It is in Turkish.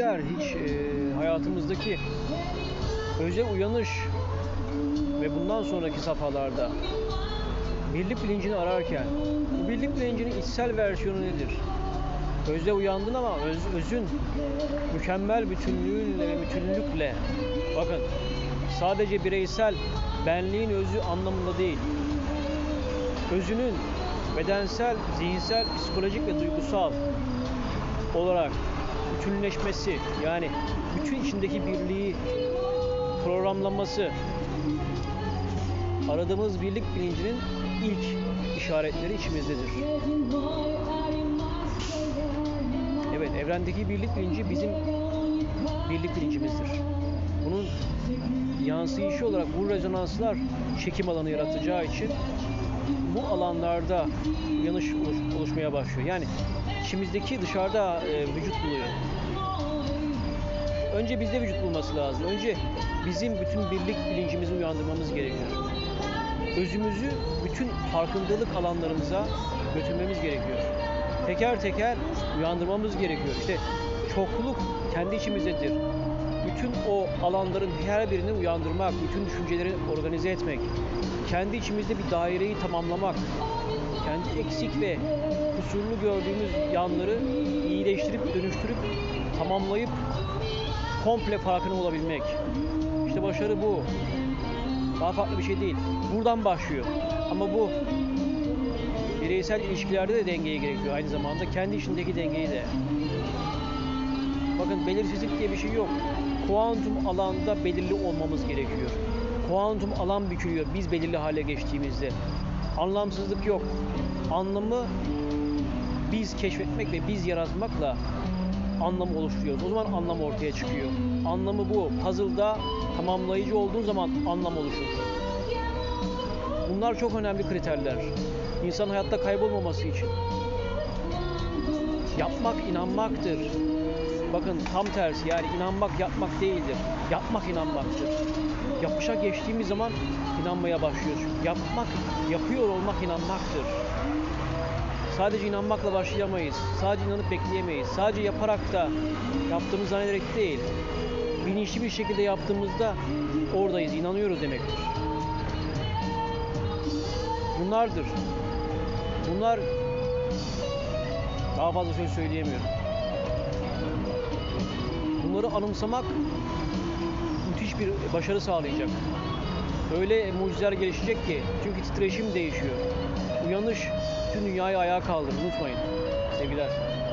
Sevgiler hiç e, hayatımızdaki özel uyanış ve bundan sonraki safhalarda birlik bilincini ararken bu birlik bilincinin içsel versiyonu nedir? Özde uyandın ama öz, özün mükemmel bütünlüğünle ve bütünlükle bakın sadece bireysel benliğin özü anlamında değil özünün bedensel, zihinsel, psikolojik ve duygusal olarak bütünleşmesi yani bütün içindeki birliği programlaması aradığımız birlik bilincinin ilk işaretleri içimizdedir. Evet, evrendeki birlik bilinci bizim birlik bilincimizdir. Bunun yansıyışı olarak bu rezonanslar çekim alanı yaratacağı için bu alanlarda uyanış oluş- oluşmaya başlıyor. Yani içimizdeki dışarıda e, vücut buluyor. Önce bizde vücut bulması lazım. Önce bizim bütün birlik bilincimizi uyandırmamız gerekiyor. Özümüzü bütün farkındalık alanlarımıza götürmemiz gerekiyor. Teker teker uyandırmamız gerekiyor. İşte çokluk kendi içimizdedir. Bütün o alanların her birini uyandırmak, bütün düşünceleri organize etmek, kendi içimizde bir daireyi tamamlamak, kendi eksik ve kusurlu gördüğümüz yanları iyileştirip dönüştürüp tamamlayıp komple farkına olabilmek. İşte başarı bu. Daha farklı bir şey değil. Buradan başlıyor. Ama bu bireysel ilişkilerde de dengeyi gerekiyor aynı zamanda. Kendi içindeki dengeyi de. Bakın belirsizlik diye bir şey yok. Kuantum alanda belirli olmamız gerekiyor. Kuantum alan bükülüyor biz belirli hale geçtiğimizde. Anlamsızlık yok. Anlamı biz keşfetmek ve biz yaratmakla anlamı oluşturuyoruz. O zaman anlam ortaya çıkıyor. Anlamı bu. Puzzle'da tamamlayıcı olduğun zaman anlam oluşur. Bunlar çok önemli kriterler. İnsan hayatta kaybolmaması için. Yapmak inanmaktır. Bakın tam tersi yani inanmak yapmak değildir. Yapmak inanmaktır. Yapışa geçtiğimiz zaman inanmaya başlıyoruz. Yapmak, yapıyor olmak inanmaktır. Sadece inanmakla başlayamayız. Sadece inanıp bekleyemeyiz. Sadece yaparak da yaptığımız zannederek değil. Bilinçli bir şekilde yaptığımızda oradayız, inanıyoruz demektir. Bunlardır. Bunlar daha fazla söz söyleyemiyorum. Bunları anımsamak müthiş bir başarı sağlayacak. Öyle mucizeler gelişecek ki çünkü titreşim değişiyor. Uyanış bütün dünyayı ayağa kaldırır unutmayın. Sevgiler.